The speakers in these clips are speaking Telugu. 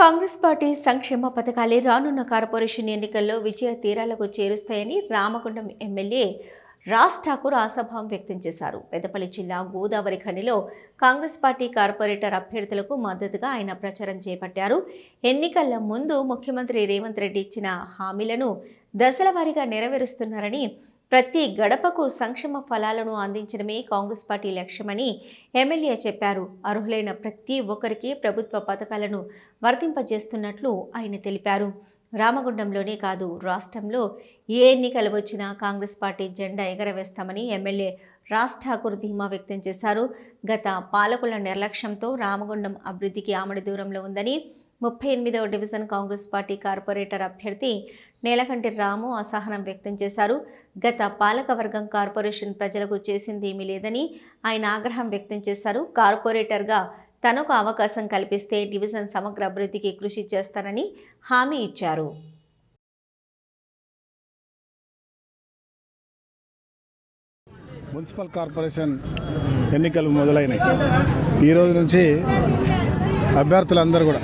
కాంగ్రెస్ పార్టీ సంక్షేమ పథకాలే రానున్న కార్పొరేషన్ ఎన్నికల్లో విజయ తీరాలకు చేరుస్తాయని రామగుండం ఎమ్మెల్యే రాజ్ ఠాకూర్ ఆశాభావం వ్యక్తం చేశారు. పెద్దపల్లి జిల్లా గోదావరి ఖనిలో కాంగ్రెస్ పార్టీ కార్పొరేటర్ అభ్యర్థులకు మద్దతుగా ఆయన ప్రచారం చేపట్టారు. ఎన్నికల ముందు ముఖ్యమంత్రి రేవంత్ రెడ్డి ఇచ్చిన హామీలను దశల వారీగా నెరవేరుస్తున్నారని ప్రతి గడపకు సంక్షేమ ఫలాలను అందించడమే కాంగ్రెస్ పార్టీ లక్ష్యమని ఎమ్మెల్యే చెప్పారు. అర్హులైన ప్రతి ఒక్కరికి ప్రభుత్వ పథకాలను వర్తింపజేస్తున్నట్లు ఆయన తెలిపారు. రామగుండంలోనే కాదు రాష్ట్రంలో ఏ ఎన్నికలు వచ్చినా కాంగ్రెస్ పార్టీ జెండా ఎగరవేస్తామని ఎమ్మెల్యే రాజ్ ఠాకూర్ ధీమా వ్యక్తం చేశారు. గత పాలకుల నిర్లక్ష్యంతో రామగుండం అభివృద్ధికి ఆమడి దూరంలో ఉందని ముప్పై ఎనిమిదవ డివిజన్ కాంగ్రెస్ పార్టీ కార్పొరేటర్ అభ్యర్థి నేలకంటి రాము అసహనం వ్యక్తం చేశారు. గత పాలకవర్గం కార్పొరేషన్ ప్రజలకు చేసింది ఏమీ లేదని ఆయన ఆగ్రహం వ్యక్తం చేశారు. కార్పొరేటర్గా తనకు అవకాశం కల్పిస్తే డివిజన్ సమగ్ర అభివృద్ధికి కృషి చేస్తానని హామీ ఇచ్చారు. మున్సిపల్ కార్పొరేషన్ ఎన్నికలు మొదలైనవి ఈ రోజు నుంచి అభ్యర్థులందరూ కూడా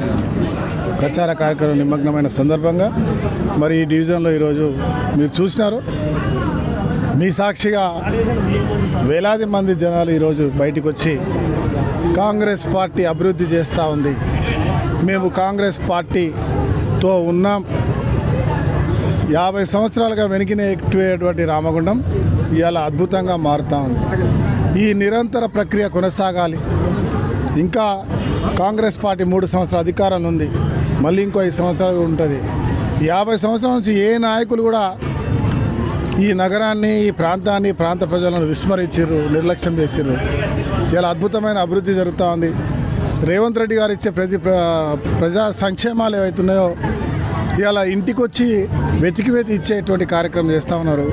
ప్రచార కార్యక్రమం నిమగ్నమైన సందర్భంగా మరి ఈ డివిజన్లో ఈరోజు మీరు చూసినారు. మీ సాక్షిగా వేలాది మంది జనాలు ఈరోజు బయటకు వచ్చి కాంగ్రెస్ పార్టీ అభివృద్ధి చేస్తూ ఉంది. మేము కాంగ్రెస్ పార్టీతో ఉన్నాం. యాభై సంవత్సరాలుగా వెనికినటువంటి రామగుండం ఇవాళ అద్భుతంగా మారుతూ ఉంది. ఈ నిరంతర ప్రక్రియ కొనసాగాలి. ఇంకా కాంగ్రెస్ పార్టీ మూడు సంవత్సరాల అధికారం ఉంది. మళ్ళీ ఇంకో ఐదు సంవత్సరాలు ఉంటుంది. యాభై సంవత్సరాల నుంచి ఏ నాయకులు కూడా ఈ నగరాన్ని ఈ ప్రాంతాన్ని ప్రాంత ప్రజలను విస్మరించారు నిర్లక్ష్యం చేసారు ఇలా అద్భుతమైన అభివృద్ధి జరుగుతూ ఉంది. రేవంత్ రెడ్డి గారు ఇచ్చే ప్రతి ప్ర- ప్రజా సంక్షేమాలు ఏవైతున్నాయో ఇలా ఇంటికి వచ్చి వెతికి వెతి ఇచ్చేటువంటి కార్యక్రమం చేస్తూ ఉన్నారు.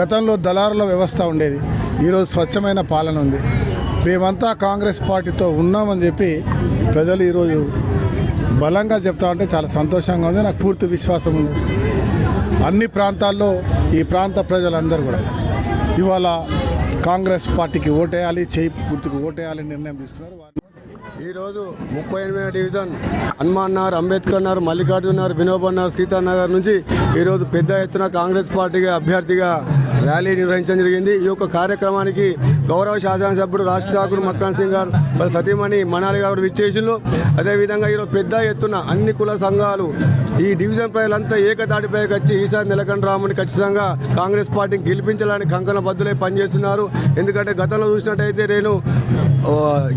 గతంలో దళారుల వ్యవస్థ ఉండేది. ఈరోజు స్వచ్ఛమైన పాలన ఉంది. మేమంతా కాంగ్రెస్ పార్టీతో ఉన్నామని చెప్పి ప్రజలు ఈరోజు బలంగా చెప్తా ఉంటే చాలా సంతోషంగా ఉంది. నాకు పూర్తి విశ్వాసం ఉంది. అన్ని ప్రాంతాల్లో ఈ ప్రాంత ప్రజలందరూ కూడా ఇవాళ కాంగ్రెస్ పార్టీకి ఓటేయాలి చేయి గుర్తుకు ఓటేయాలని నిర్ణయం తీసుకున్నారు. ఈరోజు ముప్పై ఎనిమిది డివిజన్ హనుమాన్ నగర్ అంబేద్కర్ నగర్ మల్లికార్జున నగర్ వినోబన్ నగర్ సీతానగర్ నుంచి ఈరోజు పెద్ద ఎత్తున కాంగ్రెస్ పార్టీగా అభ్యర్థిగా ర్యాలీ నిర్వహించడం జరిగింది. ఈ యొక్క కార్యక్రమానికి గౌరవ శాసనసభ్యుడు రాజ్ ఠాకూర్ మక్కాన్ సింగ్ గారు వాళ్ళ సతీమణి మనాలి గారు విచ్చేసిండ్రు. అదేవిధంగా ఈరోజు పెద్ద ఎత్తున అన్ని కుల సంఘాలు ఈ డివిజన్ ప్రజలంతా ఏకదాటిపైకి వచ్చి ఈసారి నిలకంఠ రాముని ఖచ్చితంగా కాంగ్రెస్ పార్టీని గెలిపించాలని కంకణ బద్దులై పనిచేస్తున్నారు. ఎందుకంటే గతంలో చూసినట్టయితే నేను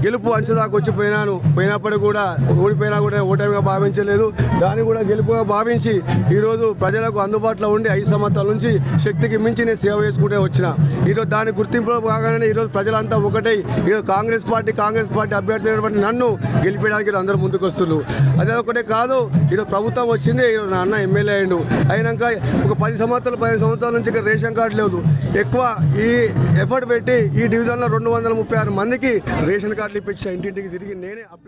గెలుపు అంచుదాకా వచ్చిపోయినాను. వచ్చి పోయినాను పోయినప్పటికీ కూడా ఓడిపోయినా కూడా ఓటమిగా భావించలేదు. దాన్ని కూడా గెలుపుగా భావించి ఈరోజు ప్రజలకు అందుబాటులో ఉండి ఐదు సంవత్సరాల నుంచి శక్తికి మించి నేను సేవ చేసుకుంటే వచ్చిన. ఈరోజు దాని గుర్తింపులో భాగంగానే ఈరోజు ప్రజలంతా ఒకటే ఈరోజు కాంగ్రెస్ పార్టీ కాంగ్రెస్ పార్టీ అభ్యర్థి నన్ను గెలిపించడానికి అందరూ ముందుకు వస్తున్నారు అదే ఒకటే కాదు ఈరోజు ప్రభుత్వం వచ్చింది. వచ్చింది నా అన్న ఎమ్మెల్యే అయ్యిండు. అయినాక ఒక పది సంవత్సరాలు పదిహేను సంవత్సరాల నుంచి ఇక్కడ రేషన్ కార్డు లేదు ఎక్కువ ఈ ఎఫర్ట్ పెట్టి ఈ డివిజన్లో రెండు వందల ముప్పై ఆరు మందికి రేషన్ కార్డులు ఇప్పించా. ఇంటింటికి తిరిగి నేనే అప్లై